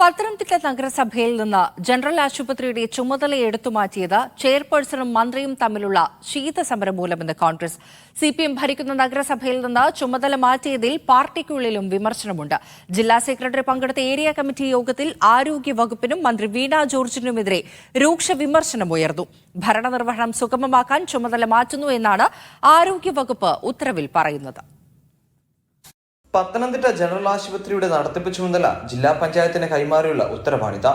പത്തനംതിട്ട നഗരസഭയിൽ നിന്ന് ജനറൽ ആശുപത്രിയുടെ ചുമതല എടുത്തുമാറ്റിയത് ചെയർപേഴ്സണും മന്ത്രിയും തമ്മിലുള്ള ശീതസമരം മൂലമെന്ന് കോൺഗ്രസ്. സി പി എം ഭരിക്കുന്ന നഗരസഭയിൽ നിന്ന് ചുമതല മാറ്റിയതിൽ പാർട്ടിക്കുള്ളിലും വിമർശനമുണ്ട്. ജില്ലാ സെക്രട്ടറി പങ്കെടുത്ത ഏരിയ കമ്മിറ്റി യോഗത്തിൽ ആരോഗ്യ വകുപ്പിനും മന്ത്രി വീണ ജോർജിനുമെതിരെ രൂക്ഷ വിമർശനമുയർന്നു ഭരണനിർവഹണം സുഗമമാക്കാൻ ചുമതല മാറ്റുന്നു എന്നാണ് ആരോഗ്യവകുപ്പ് ഉത്തരവിൽ പറയുന്നത്. പത്തനംതിട്ട ജനറൽ ആശുപത്രിയുടെ നടത്തിപ്പ് ചുമതല ജില്ലാ പഞ്ചായത്തിന് കൈമാറിയുള്ള ഉത്തരവാണിത.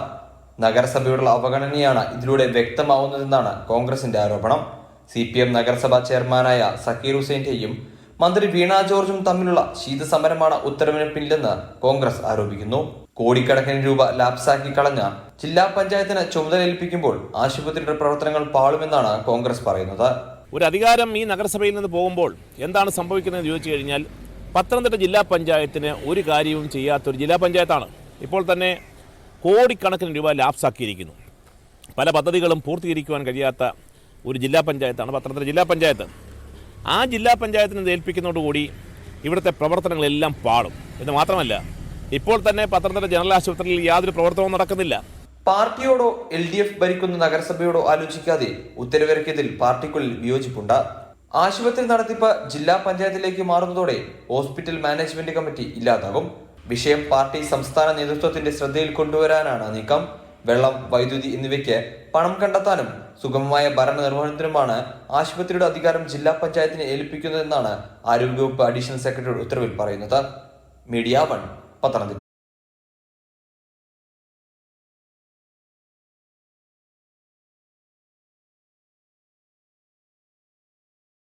നഗരസഭയോടുള്ള അവഗണനയാണ് ഇതിലൂടെ വ്യക്തമാവുന്നതെന്നാണ് കോൺഗ്രസിന്റെ ആരോപണം. സി പി എം നഗരസഭാ ചെയർമാനായ സക്കീർ ഹുസൈന്റെയും മന്ത്രി വീണ ജോർജും തമ്മിലുള്ള ശീതസമരമാണ് ഉത്തരവിന് പിന്നിലെന്ന് കോൺഗ്രസ് ആരോപിക്കുന്നു. കോടിക്കണക്കിന് രൂപ ലാപ്സാക്കി കളഞ്ഞ ജില്ലാ പഞ്ചായത്തിന് ചുമതല ഏൽപ്പിക്കുമ്പോൾ ആശുപത്രിയുടെ പ്രവർത്തനങ്ങൾ പാളുമെന്നാണ് കോൺഗ്രസ് പറയുന്നത്. ഒരു അധികാരം ഈ നഗരസഭയിൽ നിന്ന് പോകുമ്പോൾ എന്താണ് സംഭവിക്കുന്നതെന്ന് ചോദിച്ചു കഴിഞ്ഞാൽ പത്തനംതിട്ട ജില്ലാ പഞ്ചായത്തിന് ഒരു കാര്യവും ചെയ്യാത്തൊരു ജില്ലാ പഞ്ചായത്താണ്. ഇപ്പോൾ തന്നെ കോടിക്കണക്കിന് രൂപ ലാപ്സാക്കിയിരിക്കുന്നു. പല പദ്ധതികളും പൂർത്തീകരിക്കുവാൻ കഴിയാത്ത ഒരു ജില്ലാ പഞ്ചായത്താണ് പത്തനംതിട്ട ജില്ലാ പഞ്ചായത്ത്. ആ ജില്ലാ പഞ്ചായത്തിന് ഏൽപ്പിക്കുന്നതോടുകൂടി ഇവിടുത്തെ പ്രവർത്തനങ്ങളെല്ലാം പാടും. എന്ന് മാത്രമല്ല ഇപ്പോൾ തന്നെ പത്തനംതിട്ട ജനറൽ ആശുപത്രിയിൽ യാതൊരു പ്രവർത്തനവും നടക്കുന്നില്ല. പാർട്ടിയോടോ എൽ ഡി എഫ് ഭരിക്കുന്ന നഗരസഭയോടോ ആലോചിക്കാതെ ഉത്തരവിറക്കിയതിൽ പാർട്ടിക്കുള്ളിൽ വിയോജിപ്പുണ്ട്. ആശുപത്രി നടത്തിപ്പ് ജില്ലാ പഞ്ചായത്തിലേക്ക് മാറുന്നതോടെ ഹോസ്പിറ്റൽ മാനേജ്മെന്റ് കമ്മിറ്റി ഇല്ലാതാകും. വിഷയം പാർട്ടി സംസ്ഥാന നേതൃത്വത്തിന്റെ ശ്രദ്ധയിൽ കൊണ്ടുവരാനാണ് നീക്കം. വെള്ളം വൈദ്യുതി എന്നിവയ്ക്ക് പണം കണ്ടെത്താനും സുഗമമായ ഭരണനിർവഹണത്തിനുമാണ് ആശുപത്രിയുടെ അധികാരം ജില്ലാ പഞ്ചായത്തിനെ ഏൽപ്പിക്കുന്നതെന്നാണ് ആരോഗ്യവകുപ്പ് അഡീഷണൽ സെക്രട്ടറി ഉത്തരവിൽ പറയുന്നത്. Media One Pathanamthitta.